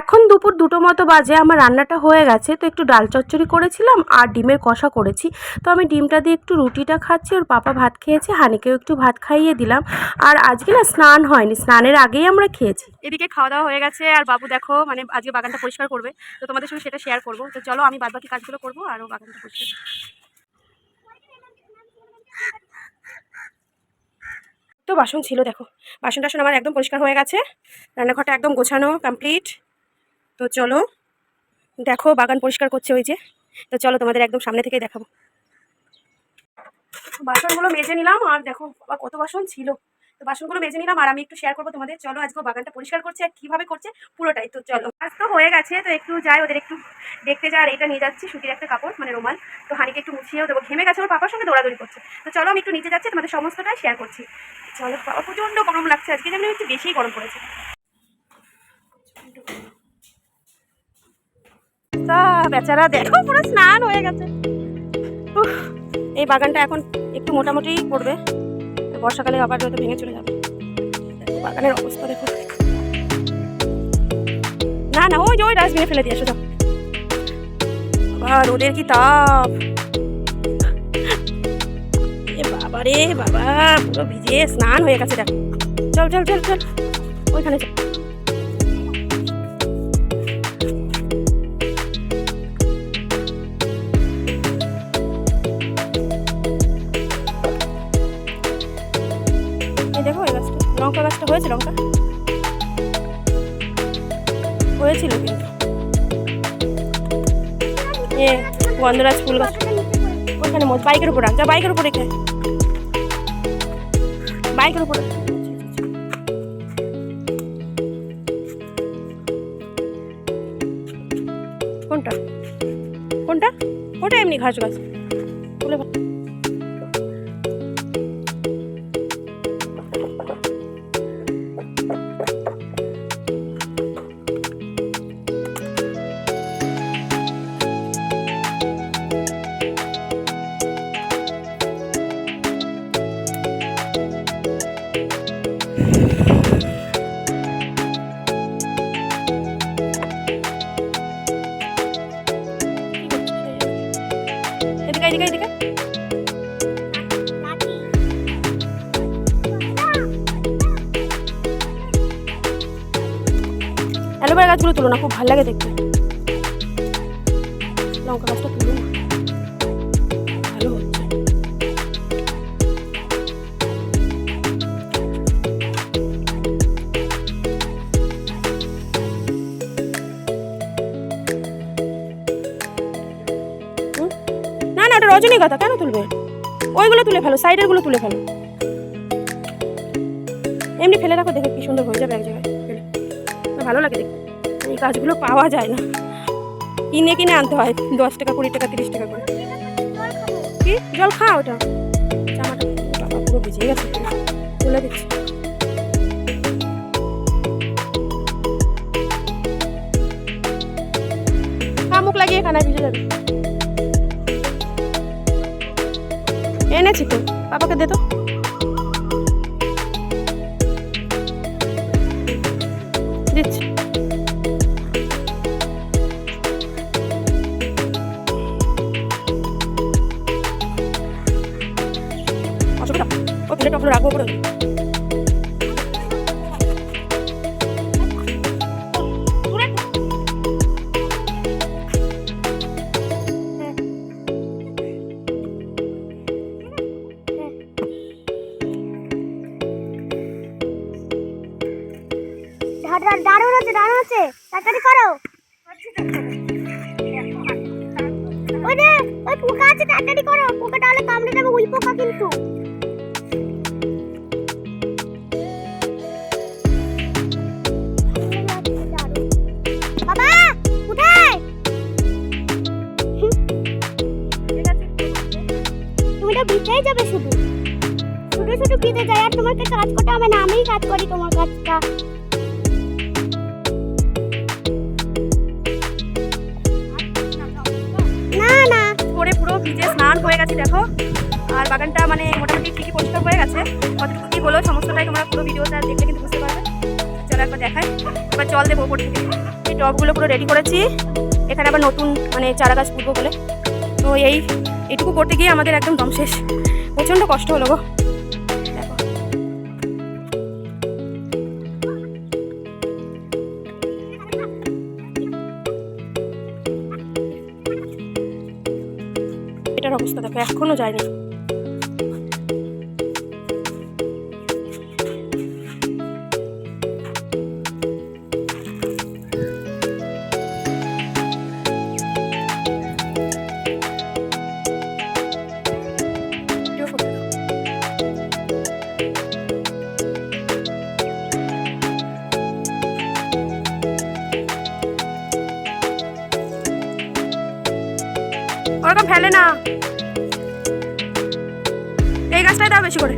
এখন দুপুর দুটো মতো বাজে, আমার রান্নাটা হয়ে গেছে, তো একটু ডাল চচ্চড়ি করেছিলাম আর ডিমের কষা করেছি। তো আমি ডিমটা দিয়ে একটু রুটিটা খাচ্ছি, ওর পাপা ভাত খেয়েছে, হানিকেও একটু ভাত খাইয়ে দিলাম। আর আজকে না স্নান হয়নি, স্নানের আগেই আমরা খেয়েছি। এদিকে খাওয়া দাওয়া হয়ে গেছে, আর বাবু দেখো মানে আজকে বাগানটা পরিষ্কার করবে, তো তোমাদের সঙ্গে সেটা শেয়ার করব। তো চলো, আমি বাদবাকি কাজগুলো করব, আর ও বাগানটা পরিষ্কার তো বাসন ছিল, দেখো। বাসন টাসন আমার একদম পরিষ্কার হয়ে গেছে, রান্নাঘরটা একদম গোছানো কমপ্লিট তো চলো, দেখো বাগান পরিষ্কার করছে ওই যে। তো চলো তোমাদের একদম সামনে থেকেই দেখাবো। বাসনগুলো মেজে নিলাম, আর দেখো বাবা কত বাসন ছিল। তো বাসনগুলো মেজে নিলাম, আর আমি একটু শেয়ার করব তোমাদের। চলো আজকে বাগানটা পরিষ্কার করছে আর কীভাবে করছে পুরোটাই। তো চলো আজ তো হয়ে গেছে, তো একটু যাই, ওদের একটু দেখতে যা আর এটা নিয়ে যাচ্ছি সুতির একটা কাপড় মানে রুমাল। তো হানিকে একটু মুছিয়েও দেবো। ঘেমে গেছে ওর পাপার সঙ্গে দৌড়াদৌড়ি করছে। তো চলো আমি একটু নিচে যাচ্ছি, তোমাদের সমস্তটাই শেয়ার করছি। চলো, বাবা প্রচণ্ড গরম লাগছে। আজকে যেমন একটু বেশিই গরম পড়েছে। বেচারা, দেখো পুরো স্নান হয়ে গেছে। এই বাগানটা এখন একটু মোটামুটি পড়বে বর্ষাকালে আবার হয়তো ভেঙে চলে যাবে। বাগানের অবস্থা দেখো। না না, ওই যে, ওই ডাস্টবিনে ফেলে দিয়ে এসো বাবা রোদের কি তাপ? বাবা রে বাবা, পুরো ভিজে স্নান হয়ে গেছে, দেখো। চল চল চল চল, ওইখানে চল। এই দেখো এই গাছটা। লঙ্কা গাছটা হয়েছে লঙ্কা? হয়েছিল কিন্তু। এ, গন্ধরাজ ফুল গাছ। ওখানে মোজ বাইকের উপর রাখ, যা বাইকের উপর রেখে বাইকের উপর। কোনটা? কোনটা? ওটা এমনি ঘাস গাছ। তুলে গাছগুলো তুলো না, খুব ভালো লাগে দেখতে। লঙ্কা গাছটা তুলো না। ভালো না না, ওটা কেন তুলবে? ওইগুলো তুলে ফেলো, সাইডেরগুলো তুলে ফেলো। এমনি ফেলে রাখো, দেখো কি সুন্দর হয়ে যাবে এক জায়গায়। ভালো লাগে দেখতে। এই গাছগুলো পাওয়া যায় না। কিনে কিনে আনতে হয়, দশ টাকা, কুড়ি টাকা, তিরিশ টাকা করে। কি? জল খা ওটা। জামাটা পুরো ভিজে গেছে। তুলে দিচ্ছি। খা মুখ লাগিয়ে খানা ভিজে যাবে। এনেছি তো। পাপাকে দে তো। দিচ্ছি। রাখব পুরো। দারুণ আছে দারুণ আছে তাড়াতাড়ি করো। ওই পোকা আছে, তাড়াতাড়ি করো। পোকাটা হলে কামড়ে যাবে ওই পোকা কিন্তু। তো যাবে শুধু। শুধু শুধু বিতে যাই আর তোমাকে কাজ করতে হবে না, আমিই কাজ করি তোমার কাজটা। না না। করে পুরো ভিজে স্নান হয়ে গেছে, দেখো। আর বাগানটা মানে মোটামুটি ঠিকই পরিষ্কার হয়ে গেছে। কতটুকু কি হলো সমস্তটাই তোমরা পুরো ভিডিওটা দেখলে কিন্তু বুঝতে পারবে। চলো একবার দেখাই। এবার জল দেবো ওপর থেকে। এই টবগুলো পুরো রেডি করেছি। এখানে আবার নতুন মানে চারা গাছ পুঁতবো বলে। তো এই এটুকু করতে গিয়ে আমাদের একদম দম শেষ। প্রচণ্ড কষ্ট হলো গো। এটার অবস্থা দেখো, এখনও যায়নি। ওরকম ফেলে না। এই গাছটাই দাও বেশি করে।